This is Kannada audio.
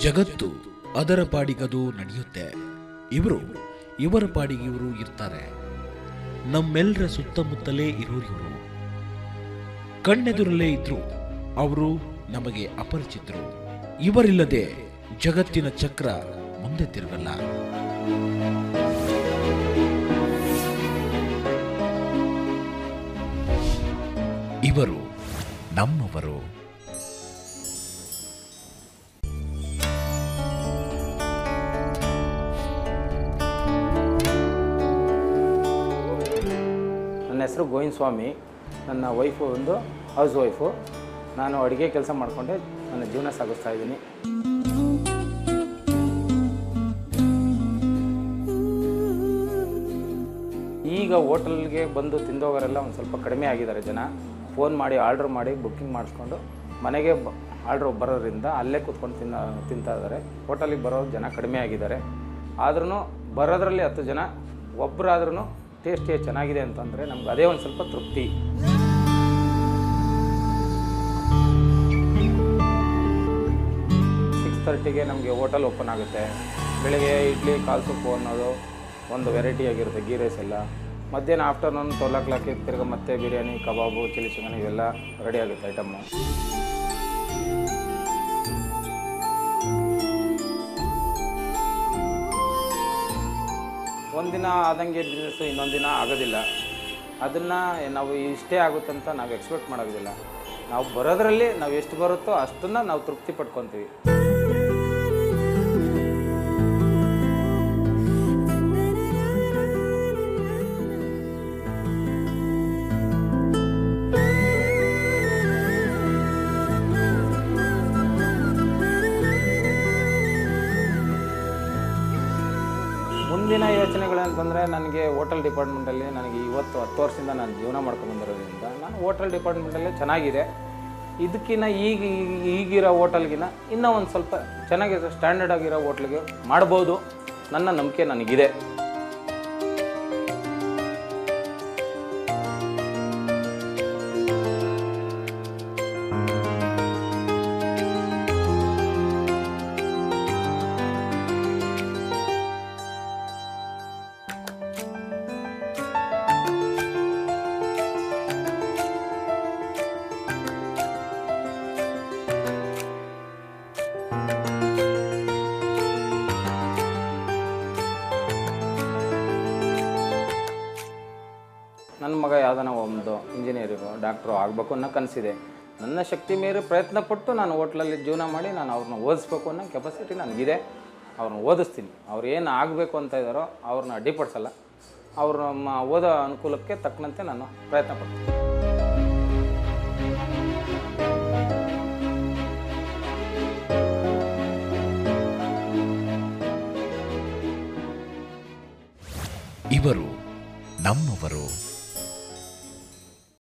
ಜಗತ್ತು ಅದರ ಪಾಡಿಗದು ನಡೆಯುತ್ತೆ. ಇವರು, ಇವರ ಪಾಡಿಗೆ ಇವರು ಇರ್ತಾರೆ. ನಮ್ಮೆಲ್ಲರ ಸುತ್ತಮುತ್ತಲೇ ಇರೋರು ಕಣ್ಣೆದುರಲ್ಲೇ ಇದ್ರು, ಅವರು ನಮಗೆ ಅಪರಿಚಿತರು. ಇವರಿಲ್ಲದೆ ಜಗತ್ತಿನ ಚಕ್ರ ಮುಂದೆ ತಿರುಗಲ್ಲ. ಇವರು ನಮ್ಮವರು. ಹೆಸರು ಗೋವಿಂದ ಸ್ವಾಮಿ ನನ್ನ ವೈಫು ಒಂದು ಹೌಸ್ ವೈಫು ನಾನು ಅಡುಗೆ ಕೆಲಸ ಮಾಡಿಕೊಂಡೆ, ನನ್ನ ಜೀವನ ಸಾಗಿಸ್ತಾ ಇದ್ದೀನಿ. ಈಗ ಹೋಟೆಲ್ಗೆ ಬಂದು ತಿಂದೋಗೋರೆಲ್ಲ ಒಂದು ಸ್ವಲ್ಪ ಕಡಿಮೆ ಆಗಿದ್ದಾರೆ ಜನ. ಫೋನ್ ಮಾಡಿ ಆರ್ಡ್ರ್ ಮಾಡಿ ಬುಕ್ಕಿಂಗ್ ಮಾಡಿಸ್ಕೊಂಡು ಮನೆಗೆ ಆರ್ಡ್ರ್ ಬರೋದ್ರಿಂದ ಅಲ್ಲೇ ಕೂತ್ಕೊಂಡು ತಿನ್ನ, ತಿಂತಾ ಇದ್ದಾರೆ. ಹೋಟೆಲಿಗೆ ಬರೋ ಜನ ಕಡಿಮೆ ಆಗಿದ್ದಾರೆ. ಆದ್ರೂ ಬರೋದ್ರಲ್ಲಿ ಹತ್ತು ಜನ ಒಬ್ಬರಾದ್ರೂ ಟೇಸ್ಟ್ ಚೆನ್ನಾಗಿದೆ ಅಂತಂದರೆ ನಮ್ಗೆ ಅದೇ ಒಂದು ಸ್ವಲ್ಪ ತೃಪ್ತಿ. ಸಿಕ್ಸ್ ತರ್ಟಿಗೆ ನಮಗೆ ಹೋಟೆಲ್ ಓಪನ್ ಆಗುತ್ತೆ. ಬೆಳಿಗ್ಗೆ ಇಡ್ಲಿ, ಕಾಲು ಸೊಪ್ಪು ಅನ್ನೋದು ಒಂದು ವೆರೈಟಿ ಆಗಿರುತ್ತೆ ಗೀ ರೈಸ್ ಎಲ್ಲ. ಮಧ್ಯಾಹ್ನ ಆಫ್ಟರ್ನೂನ್ ಟ್ವೆಲ್ ಓ ಕ್ಲಾಕಿಗೆ ತಿರ್ಗಿ ಮತ್ತೆ ಬಿರಿಯಾನಿ, ಕಬಾಬು, ಚಿಲ್ಲಿ ಚಿಕನ್ ಇವೆಲ್ಲ ರೆಡಿ ಆಗುತ್ತೆ ಐಟಮ್ಮು ಒಂದಿನ ಆದಂಗೆ ಬಿಸ್ನೆಸ್ಸು ಇನ್ನೊಂದು ದಿನ ಆಗೋದಿಲ್ಲ. ಅದನ್ನು ನಾವು ಇಷ್ಟೇ ಆಗುತ್ತಂತ ನಾವು ಎಕ್ಸ್ಪೆಕ್ಟ್ ಮಾಡೋದಿಲ್ಲ. ನಾವು ಬರೋದ್ರಲ್ಲಿ ನಾವು ಎಷ್ಟು ಬರುತ್ತೋ ಅಷ್ಟನ್ನು ನಾವು ತೃಪ್ತಿ ಪಡ್ಕೊತೀವಿ. ಮುಂದಿನ ಯೋಚನೆಗಳು ಅಂತಂದರೆ ನನಗೆ ಹೋಟೆಲ್ ಡಿಪಾರ್ಟ್ಮೆಂಟಲ್ಲಿ ನನಗೆ ಇವತ್ತು ಹತ್ತು ವರ್ಷದಿಂದ ನಾನು ಜೀವನ ಮಾಡ್ಕೊಂಬಂದಿರೋದ್ರಿಂದ ನಾನು ಹೋಟೆಲ್ ಡಿಪಾರ್ಟ್ಮೆಂಟಲ್ಲೇ ಚೆನ್ನಾಗಿದೆ. ಇದಕ್ಕಿಂತ ಈಗ ಈಗ- ಈಗಿರೋ ಹೋಟೆಲ್ಗಿನ ಇನ್ನೂ ಒಂದು ಸ್ವಲ್ಪ ಚೆನ್ನಾಗಿರೋ ಸ್ಟ್ಯಾಂಡರ್ಡ್ ಆಗಿರೋ ಹೋಟ್ಲಿಗೆ ಮಾಡ್ಬೋದು. ನನ್ನ ನಂಬಿಕೆ ನನಗಿದೆ. ನನ್ನ ಮಗ ಯಾವ್ದಾನ ಒಂದು ಇಂಜಿನಿಯರಿಂಗು ಡಾಕ್ಟ್ರು ಆಗಬೇಕು ಅನ್ನೋ ಕನಸಿದೆ. ನನ್ನ ಶಕ್ತಿ ಮೀರಿ ಪ್ರಯತ್ನ ಪಟ್ಟು ನಾನು ಹೋಟ್ಲಲ್ಲಿ ಜೀವನ ಮಾಡಿ ನಾನು ಅವ್ರನ್ನ ಓದಿಸ್ಬೇಕು ಅನ್ನೋ ಕೆಪಾಸಿಟಿ ನನಗಿದೆ. ಅವ್ರನ್ನ ಓದಿಸ್ತೀನಿ. ಅವ್ರು ಏನು ಆಗಬೇಕು ಅಂತ ಇದ್ದಾರೋ ಅವ್ರನ್ನ ಅಡ್ಡಿಪಡಿಸಲ್ಲ ಅವ್ರ ಓದೋ ಅನುಕೂಲಕ್ಕೆ ತಕ್ಕಂತೆ ನಾನು ಪ್ರಯತ್ನ ಪಡ್ತೀನಿ. ಇವರು ನಮ್ಮವರು.